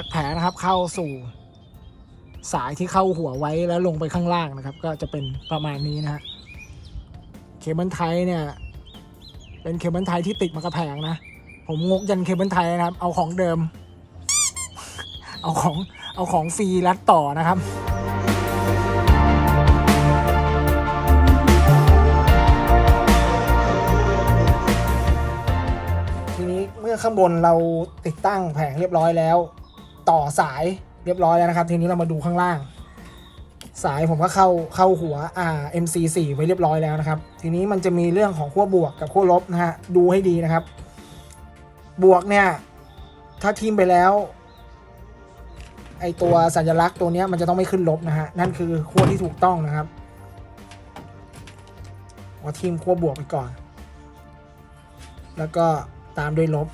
จากแผงนะครับเข้าสู่สายที่เข้าหัวไว้แล้วลงไปข้างล่างนะครับ ก็จะเป็นประมาณนี้นะฮะเคเบิลไทยเนี่ยเป็นเคเบิลไทยที่ติดมากับแผงนะ ผมงกยันเคเบิลไทยนะครับ เอาของเดิม เอาของเอาของฟรีรัดต่อนะครับทีนี้เมื่อข้างบนเราติดตั้งแผงเรียบร้อยแล้ว ต่อสายเรียบร้อยแล้วนะครับ ทีนี้เรามาดูข้างล่าง สายผมก็เข้าเข้าหัวอ่า MC4 ไว้เรียบร้อยแล้วนะครับ ทีนี้มันจะมีเรื่องของขั้วบวกกับขั้วลบนะฮะดูให้ดีนะครับ บวกเนี่ย ถ้าทิมไปแล้วไอตัวสัญลักษณ์ตัวนี้มันจะต้องไม่ขึ้นลบนะฮะ นั่นคือขั้วที่ถูกต้องนะครับเอาทิมขั้วบวกไปก่อน แล้วก็ตามด้วยลบ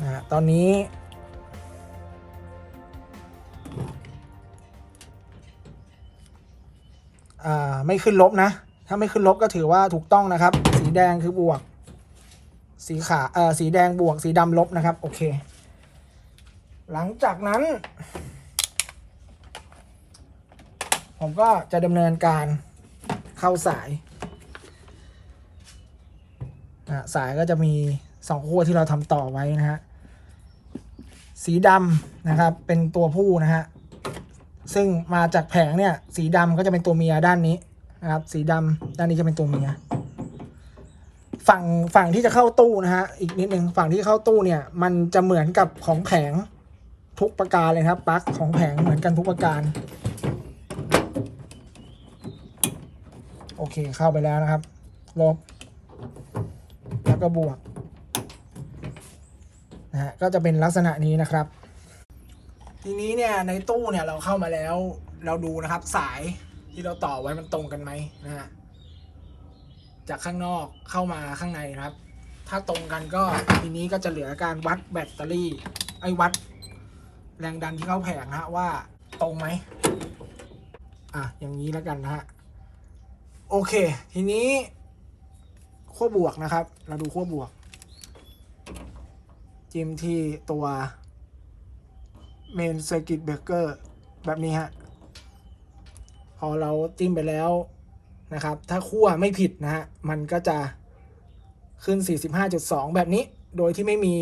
นะฮะตอนนี้ ไม่ขึ้นลบนะ ถ้าไม่ขึ้นลบก็ถือว่าถูกต้องนะครับ สีแดงคือบวก สีขาเอ่อสีแดงบวกสีดำลบนะครับ โอเค หลังจากนั้น ผมก็จะดำเนินการเข้าสายนะสายก็จะมีสองขั้วที่เราทำต่อไว้นะฮะ สีดำนะครับ เป็นตัวผู้นะฮะ ซึ่งมาจากแผงเนี่ย สีดำก็จะเป็นตัวเมียด้านนี้นะครับ สีดำด้านนี้จะเป็นตัวเมีย ฝั่งฝั่งที่จะเข้าตู้นะฮะ อีกนิดหนึ่งฝั่งที่เข้าตู้เนี่ย มันจะเหมือนกับของแผงทุกประการเลยครับปลั๊กของแผงเหมือนกันทุกประการ โอเคเข้าไปแล้วนะครับ ลบ แล้วก็บวกนะฮะก็จะเป็นลักษณะนี้นะครับ ทีนี้เนี่ยในตู้เนี่ยเราเข้ามาแล้วเราดูนะครับสายที่เราต่อไว้มันตรงกันไหมนะฮะจากข้างนอกเข้ามาข้างในนะครับ ถ้าตรงกันก็ทีนี้ก็จะเหลือการวัดแบตเตอรี่ไอ้วัด แรงดันที่เข้าแผงฮะว่าตรงไหมอะอย่างนี้แล้วกันนะฮะโอเค ทีนี้ขั้วบวกนะครับ เราดูขั้วบวก จิ้มที่ตัว Main Circuit Breaker แบบนี้ฮะ พอเราจิ้มไปแล้วนะครับ ถ้าขั้วไม่ผิดนะฮะ มันก็จะขึ้น 45.2 แบบนี้ โดยที่ไม่มี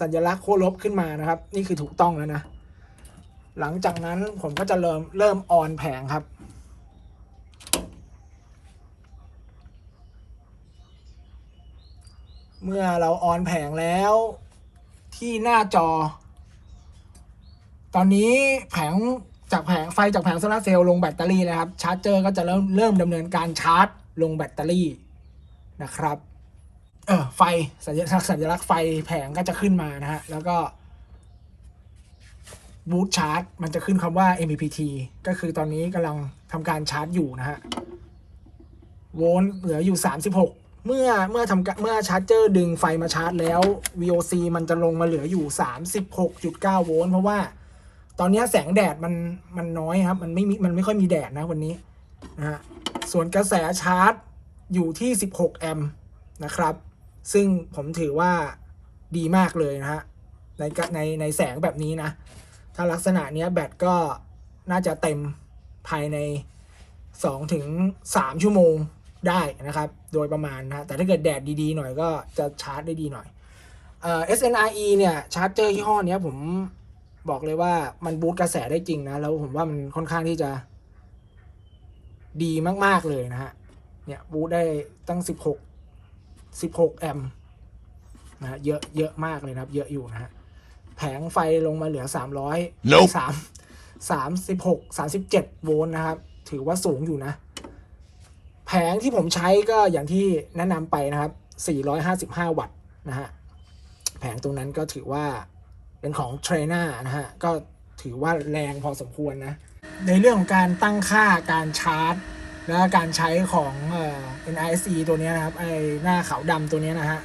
สัญลักษณ์ขั้วลบขึ้นมานะครับ นี่คือถูกต้องแล้วนะ หลังจากนั้นผมก็จะเริ่มเริ่มออนแผงครับเมื่อเราออนแผงแล้วที่หน้าจอ ตอนนี้แผงจากแผงไฟจากแผงโซลาเซลล์ลงแบตเตอรี่นะครับ ชาร์จเจอร์ก็จะเริ่มเริ่มดำเนินการชาร์จลงแบตเตอรี่นะครับเออไฟสัญลักษณ์สัญลักษณ์ไฟแผงก็จะขึ้นมานะฮะ แล้วก็บูตชาร์จมันจะขึ้นคำว่า MPPT ก็คือตอนนี้กำลังทำการชาร์จอยู่นะฮะ โวลต์เหลืออยู่ 36 เมื่อเมื่อทำเมื่อชาร์จเจอร์ดึงไฟมาชาร์จแล้ว VOC มันจะลงมาเหลืออยู่ 36.9 โวลต์เพราะว่า ตอนนี้แสงแดดมันมันน้อยครับ มันไม่มีมันไม่ค่อยมีแดดนะวันนี้นะฮะส่วนกระแสชาร์จอยู่ที่ 16 แอมป์นะครับ ซึ่งผมถือว่าดีมากเลยนะฮะในในในแสงแบบนี้นะ ถ้าลักษณะเนี้ยแบตก็น่าจะเต็มภายใน2ถึง3ชั่วโมงได้นะครับ โดยประมาณนะ แต่ถ้าเกิดแดดดีๆ หน่อยก็จะชาร์จได้ดีหน่อยเอ่อ SNRE เนี่ยชาร์จเจอร์ยี่ห้อเนี้ยผม บอกเลยว่ามันบูตกระแสได้จริงนะ แล้วผมว่ามันค่อนข้างที่จะ ดีมาก ๆ เลยนะฮะ เนี่ยบูตได้ตั้ง 16 16 แอมป์นะฮะเยอะเยอะมากเลยนะครับ เยอะอยู่นะฮะ แผงไฟลงมาเหลือ 300 Nope สามสามสิบหกสามสิบเจ็ดโวลต์นะครับ ถือว่าสูงอยู่นะ แผงที่ผมใช้ก็อย่างที่แนะนำไปนะครับ 455 วัตต์นะฮะ แผงตรงนั้นก็ถือว่า เป็นของเทรน่านะฮะ ก็ถือว่าแรงพอสมควรนะ ในเรื่องของการตั้งค่าการชาร์จ และการใช้ของเอ่อ NISE ตัวนี้นะครับ ไอหน้าขาวดำตัวนี้นะฮะ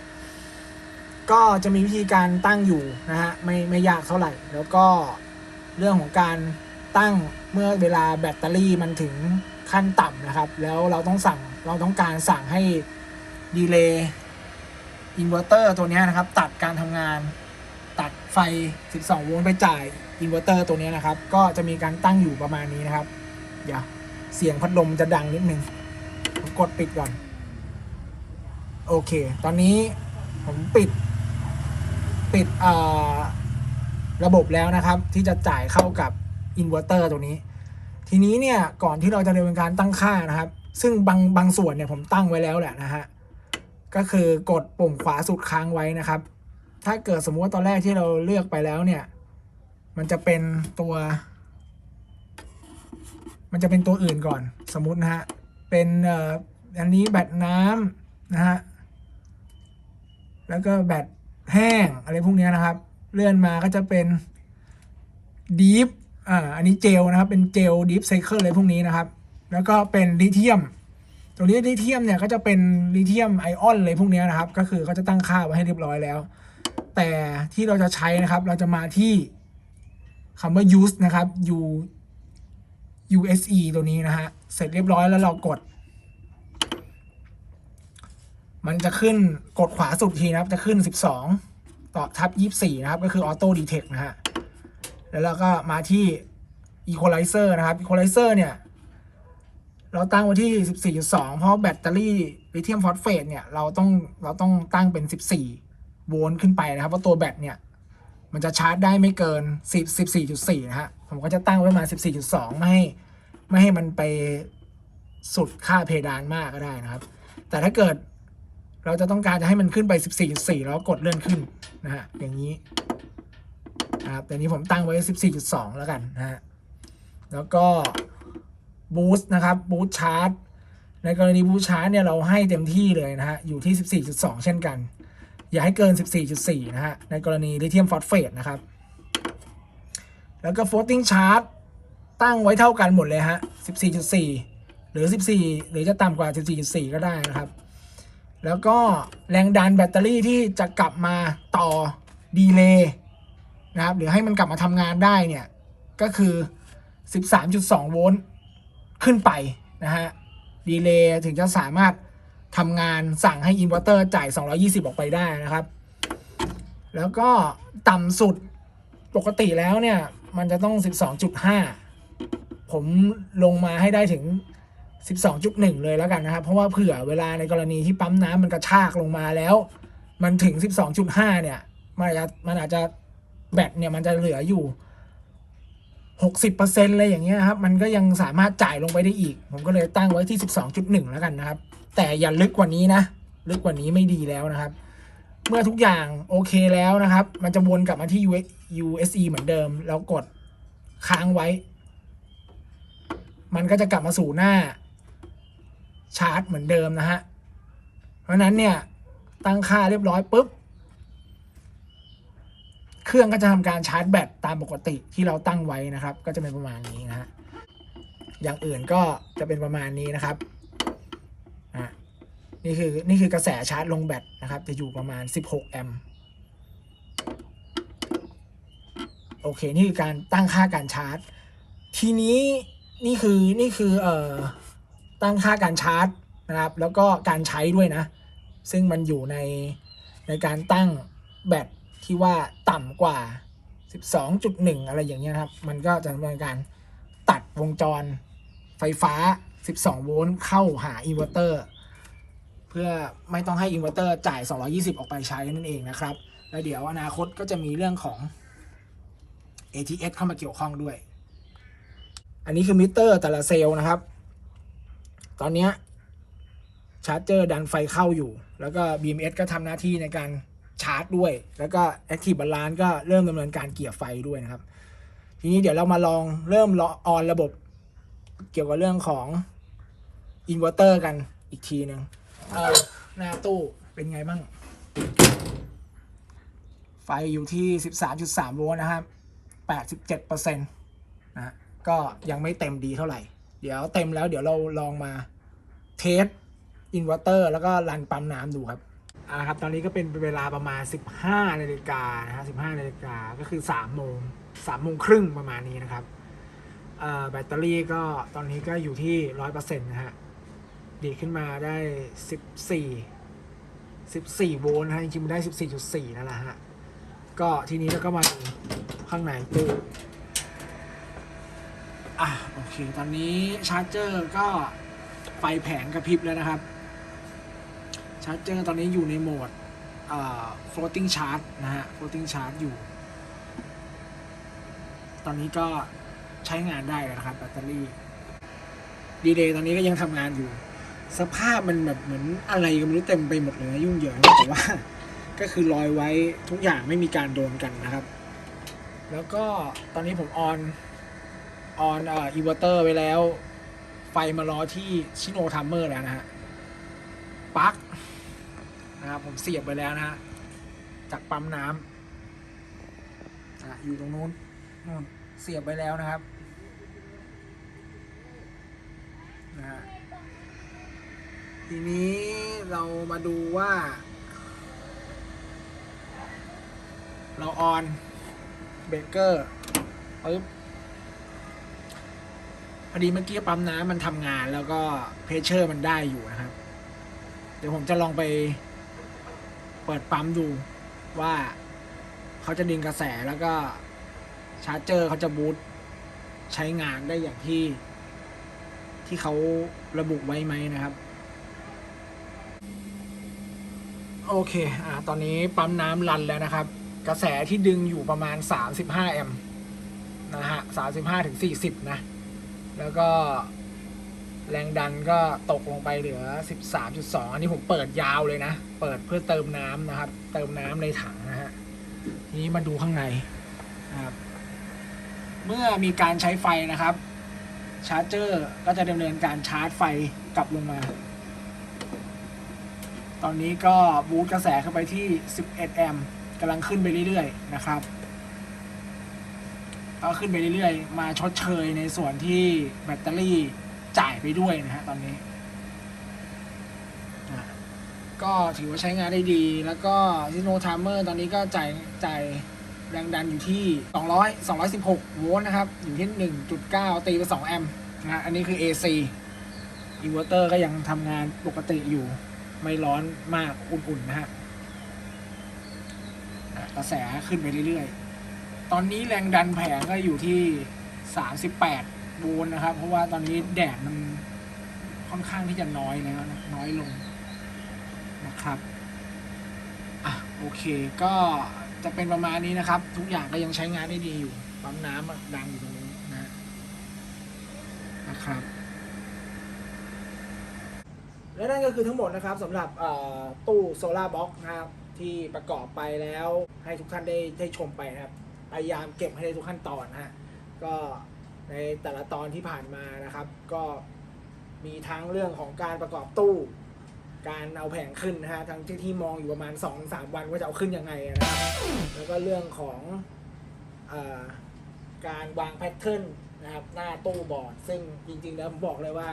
ก็จะมีวิธีการตั้งอยู่นะฮะ ไม่ไม่ยากเท่าไหร่ แล้วก็เรื่องของการตั้งเมื่อเวลาแบตเตอรี่มันถึงขั้นต่ำนะครับ แล้วเราต้องสั่งเราต้องการสั่งให้ดีเลย์อินเวอร์เตอร์ตัวนี้นะครับ ตัดการทำงาน ไฟ 12 โวลต์ไปจ่ายอินเวอร์เตอร์ตัวนี้นะครับ ก็จะมีการตั้งอยู่ประมาณนี้นะครับ เดี๋ยวเสียงพัดลมจะดังนิดนึงผมกดปิดก่อน โอเค ตอนนี้ผมปิด ปิดอ่อระบบแล้วนะครับ ที่จะจ่ายเข้ากับอินเวอร์เตอร์ตัวนี้ ทีนี้เนี่ยก่อนที่เราจะดำเนินการตั้งค่านะครับ ซึ่งบางบางส่วนเนี่ยผมตั้งไว้แล้วแหละนะฮะก็คือกดปุ่มขวาสุดค้างไว้นะครับ ถ้าเกิดสมมติว่าตอนแรกที่เราเลือกไปแล้วเนี่ย มันจะเป็นตัว มันจะเป็นตัวอื่นก่อน สมมตินะฮะ เป็นเอ่ออันนี้แบตน้ำนะฮะ แล้วก็แบตแห้งอะไรพวกนี้นะครับ เลื่อนมาก็จะเป็นดีฟอ่า อันนี้เจลนะครับ เป็นเจลดีฟไซเคิลอะไรพวกนี้นะครับ แล้วก็เป็นลิเธียม ตรงนี้ลิเธียมเนี่ยก็จะเป็นลิเธียมไอออนเลยพวกนี้นะครับ ก็คือเขาจะตั้งค่าไว้ให้เรียบร้อยแล้ว แต่ที่เราจะใช้นะครับ เราจะมาที่คำว่า use นะครับ u use ตัวนี้นะฮะ เสร็จเรียบร้อยแล้วเรากด มันจะขึ้นกดขวาสุดทีนะครับ จะขึ้น 12 ต่อทับ 24 นะครับ ก็คือ auto detect นะฮะ แล้วเราก็มาที่ equalizer นะครับ equalizer เนี่ย เราตั้งไว้ที่ 14.2 เพราะแบตเตอรี่ลิเธียมฟอสเฟตเนี่ย เราต้อง เราต้องตั้งเป็น 14 โวลต์ขึ้นไปนะครับเพราตัวแบตเนี่ยมันจะชาร์จได้ไม่เกิน 10 14.4 นะฮะ ผมก็จะตั้งไว้มา 14.2 ไม่ให้ไม่ให้มันไปสุดค่าเพดานมากก็ได้นะครับ แต่ถ้าเกิดเราจะต้องการจะให้มันขึ้นไป 14.4 แล้วกดเลื่อนขึ้นนะฮะ อย่างนี้นะครับแต่นี้ผมตั้งไว้ 14.2 แล้วกันนะฮะ แล้วก็บูสต์นะครับบูสต์ชาร์จในกรณีบูสต์ชาร์จเนี่ยเราให้เต็มที่เลยนะฮะ อยู่ที่ 14.2 เช่นกัน อย่าให้เกิน 14.4 นะฮะ ในกรณีลิเธียมฟอสเฟตนะครับ แล้วก็ floating charge ตั้งไว้เท่ากันหมดเลยฮะ 14.4 หรือ 14 หรือจะต่ำกว่า 14.4 ก็ได้นะครับ แล้วก็แรงดันแบตเตอรี่ที่จะกลับมาต่อดีเลย์นะครับ หรือให้มันกลับมาทำงานได้เนี่ย ก็คือ 13.2 โวลต์ขึ้นไปนะฮะ ดีเลย์ถึงจะสามารถ ทำงานสั่งให้อินเวอร์เตอร์จ่าย 220 ออกไปได้นะครับ แล้วก็ต่ำสุดปกติแล้วเนี่ย มันจะต้อง 12.5 ผมลงมาให้ได้ถึง 12.1 เลยแล้วกันนะครับ เพราะว่าเผื่อเวลาในกรณีที่ปั๊มน้ำมันกระชากลงมาแล้ว มันถึง 12.5 เนี่ย มันอาจจะมันอาจจะแบตเนี่ยมันจะเหลืออยู่ 60%เลยอย่างเงี้ยครับ มันก็ยังสามารถจ่ายลงไปได้อีก ผมก็เลยตั้งไว้ที่ 12.1 แล้วกันนะครับ แต่อย่าลึกกว่านี้นะ ลึกกว่านี้ไม่ดีแล้วนะครับ เมื่อทุกอย่างโอเคแล้วนะครับ มันจะวนกลับมาที่ USE เหมือนเดิม แล้วกดค้างไว้ มันก็จะกลับมาสู่หน้าชาร์จเหมือนเดิมนะฮะ เพราะนั้นเนี่ยตั้งค่าเรียบร้อยปุ๊บ เครื่องก็จะทำการชาร์จแบตตามปกติที่เราตั้งไว้นะครับ ก็จะเป็นประมาณนี้นะฮะอย่างอื่นก็จะเป็นประมาณนี้นะครับอะนี่คือนี่คือกระแสชาร์จลงแบตนะครับ จะอยู่ประมาณ 16 แอมป์โอเค นี่คือการตั้งค่าการชาร์จ ทีนี้นี่คือนี่คือเอ่อตั้งค่าการชาร์จนะครับ แล้วก็การใช้ด้วยนะ ซึ่งมันอยู่ในในการตั้งแบต ที่ว่าต่ำกว่า 12.1 อะไรอย่างเงี้ยครับ มันก็จะดำเนินการตัดวงจรไฟฟ้า 12 โวลต์เข้าหาอินเวอร์เตอร์ เพื่อไม่ต้องให้อินเวอร์เตอร์จ่าย 220 ออกไปใช้นั่นเองนะครับ แล้วเดี๋ยวอนาคตก็จะมีเรื่องของ ATS เข้ามาเกี่ยวข้องด้วย อันนี้คือมิเตอร์แต่ละเซลล์นะครับ ตอนนี้ชาร์จเจอร์ดันไฟเข้าอยู่ แล้วก็ BMS ก็ทำหน้าที่ในการ ชาร์จด้วย แล้วก็ Active Balance ก็เริ่มดำเนินการเกี่ยร์ไฟด้วยนะครับ ทีนี้เดี๋ยวเรามาลองเริ่มออนระบบเกี่ยวกับเรื่องของอินเวอร์เตอร์กันอีกทีหนึ่งเออหน้าตู้เป็นไงบ้าง ไฟอยู่ที่ 13.3 โวลต์นะครับ87%นะฮะก็ยังไม่เต็มดีเท่าไหร่ เดี๋ยวเต็มแล้วเดี๋ยวเราลองมาเทสอินเวอร์เตอร์แล้วก็รันปั๊มน้ำดูครับ อ่าครับตอนนี้ก็เป็นเวลาประมาณ 15นาฬิกานะฮะ15นาฬิกาก็คือ3โมง3โมงครึ่งประมาณนี้นะครับแบตเตอรี่ก็ตอนนี้ก็อยู่ที่ 100%นะฮะดีดขึ้นมาได้ 14 14โวลต์นะฮะจริงๆมันได้ 14.4 นั่นแหละฮะก็ทีนี้เราก็มาดูข้างในตู้อะโอเค ตอนนี้ชาร์จเจอร์ก็ไฟแผงกระพริบแล้วนะครับ ชาร์จเจอร์ตอนนี้อยู่ในโหมด floating charge นะฮะ floating charge อยู่ ตอนนี้ก็ใช้งานได้แล้วนะครับแบตเตอรี่ดีเดย์ตอนนี้ก็ยังทำงานอยู่ สภาพมันแบบเหมือนอะไรก็ไม่รู้เต็มไปหมดเลยนะยุ่งเหยิงแต่ว่า ก็คือลอยไว้ทุกอย่างไม่มีการโดนกันนะครับ แล้วก็ตอนนี้ผมออนออนอ่ออินเวอร์เตอร์ไว้แล้ว ไฟมารอที่ชิโนทัมเมอร์แล้วนะฮะปลั๊ก นะครับผมเสียบไปแล้วนะฮะจากปั๊มน้ำอะอยู่ตรงนู้นนู่นเสียบไปแล้วนะครับนะฮะทีนี้เรามาดูว่า เราออนเบรกเกอร์ปึ๊บพอดีเมื่อกี้ปั๊มน้ำมันทำงานแล้วก็เพรสเชอร์มันได้อยู่นะครับ เดี๋ยวผมจะลองไป เปิดปั๊มดูว่าเขาจะดึงกระแสแล้วก็ชาร์จเจอร์เขาจะบูตใช้งานได้อย่างที่ ที่เขาระบุไว้ไหมนะครับ โอเค อ่า ตอนนี้ปั๊มน้ำรันแล้วนะครับ กระแสที่ดึงอยู่ประมาณ 35 แอมป์นะฮะ 35ถึง40 นะ แล้วก็ แรงดันก็ตกลงไปเหลือ 13.2 อันนี้ผมเปิดยาวเลยนะ เปิดเพื่อเติมน้ำนะครับ เติมน้ำในถังนะฮะ ทีนี้มาดูข้างในนะครับ เมื่อมีการใช้ไฟนะครับ ชาร์จเจอร์ก็จะดำเนินการชาร์จไฟกลับลงมา ตอนนี้ก็บูตกระแสเข้าไปที่ 11 แอมป์กำลังขึ้นไปเรื่อยๆนะครับก็ขึ้นไปเรื่อยๆ มาชดเชยในส่วนที่แบตเตอรี่ จ่ายไปด้วยนะฮะตอนนี้ ก็ถือว่าใช้งานได้ดี แล้วก็ซิโนทามเมอร์ตอนนี้ก็จ่ายจ่ายแรงดันอยู่ที่ 200 216 โวลต์นะครับ อยู่ที่ 1.9 ตีไป2แอมป์นะฮะอันนี้คือ AC อินเวอร์เตอร์ก็ยังทำงานปกติอยู่ ไม่ร้อนมากอุ่นๆนะฮะกระแสขึ้นไปเรื่อยๆ ตอนนี้แรงดันแผงก็อยู่ที่ 38 โวลต์นะครับ เพราะว่าตอนนี้แดดมันค่อนข้างที่จะน้อยแล้วนะน้อยลงนะครับอะโอเค ก็จะเป็นประมาณนี้นะครับ ทุกอย่างก็ยังใช้งานได้ดีอยู่ปั๊มน้ำดังอยู่ตรงนี้นะนะครับ และนั่นก็คือทั้งหมดนะครับสำหรับตู้โซลาร์บ็อกนะครับที่ประกอบไปแล้วให้ทุกท่านได้ได้ชมไปนะครับพยายามเก็บให้ได้ทุกขั้นตอนนะฮะก็ ในแต่ละตอนที่ผ่านมานะครับ ก็มีทั้งเรื่องของการประกอบตู้ การเอาแผงขึ้นนะฮะทั้งที่ที่มองอยู่ประมาณ 2-3 วันว่าจะเอาขึ้นยังไงนะครับแล้วก็เรื่องของอการวางแพทเทิร์นนะครับหน้าตู้บอร์ด ซึ่งจริงๆแล้วผมบอกเลยว่า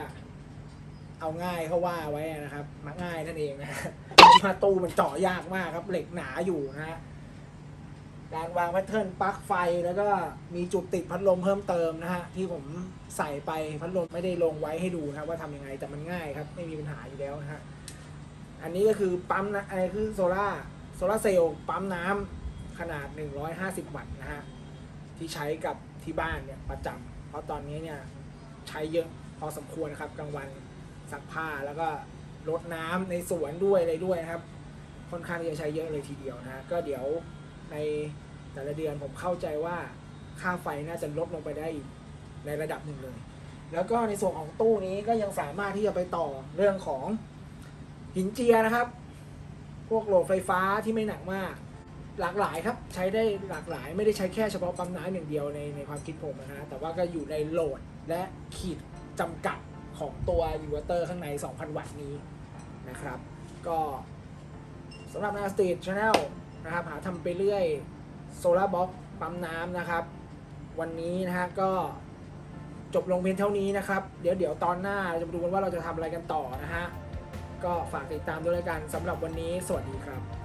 เอาง่ายเขาว่าไว้นะครับ มักง่ายนั่นเองนะฮะตู้มันเจาะยากมากครับเหล็กหนาอยู่นะฮะ การวางแพทเทิร์นปลั๊กไฟแล้วก็มีจุดติดพัดลมเพิ่มเติมนะฮะ ที่ผมใส่ไปพัดลมไม่ได้ลงไว้ให้ดูนะว่าทำยังไงแต่มันง่ายครับ ไม่มีปัญหาอยู่แล้วนะฮะ อันนี้ก็คือปั๊มนะอันนี้คือโซล่าโซล่าเซลล์ปั๊มน้ำขนาด 150 วัตต์นะฮะ ที่ใช้กับที่บ้านเนี่ยประจำเพราะตอนนี้เนี่ยใช้เยอะพอสมควรนะครับกลางวันซักผ้าแล้วก็รดน้ำในสวนด้วยอะไรด้วยนะครับ ค่อนข้างที่จะใช้เยอะเลยทีเดียวนะก็เดี๋ยว ในแต่ละเดือนผมเข้าใจว่าค่าไฟน่าจะลดลงไปได้อีกในระดับหนึ่งเลย แล้วก็ในส่วนของตู้นี้ก็ยังสามารถที่จะไปต่อเรื่องของหินเจียนะครับ พวกโหลดไฟฟ้าที่ไม่หนักมาก หลากหลายครับใช้ได้หลากหลาย ไม่ได้ใช้แค่เฉพาะปั๊มน้ำอย่างเดียวในในความคิดผมนะฮะแต่ว่าก็อยู่ในโหลดและขีดจำกัดของตัวอิเวอร์เตอร์ข้างใน 2,000 วัตต์นี้นะครับ ก็สำหรับนาสตี c h ช n แนล นะครับหาทำไปเรื่อยโซลาร์บ็อกปั๊มน้ำนะครับ วันนี้นะฮะก็จบลงเพียงเท่านี้นะครับ เดี๋ยวเดี๋ยวตอนหน้าเราจะมาดูกันว่าเราจะทำอะไรกันต่อนะฮะก็ฝากติดตามด้วยกันสำหรับวันนี้สวัสดีครับ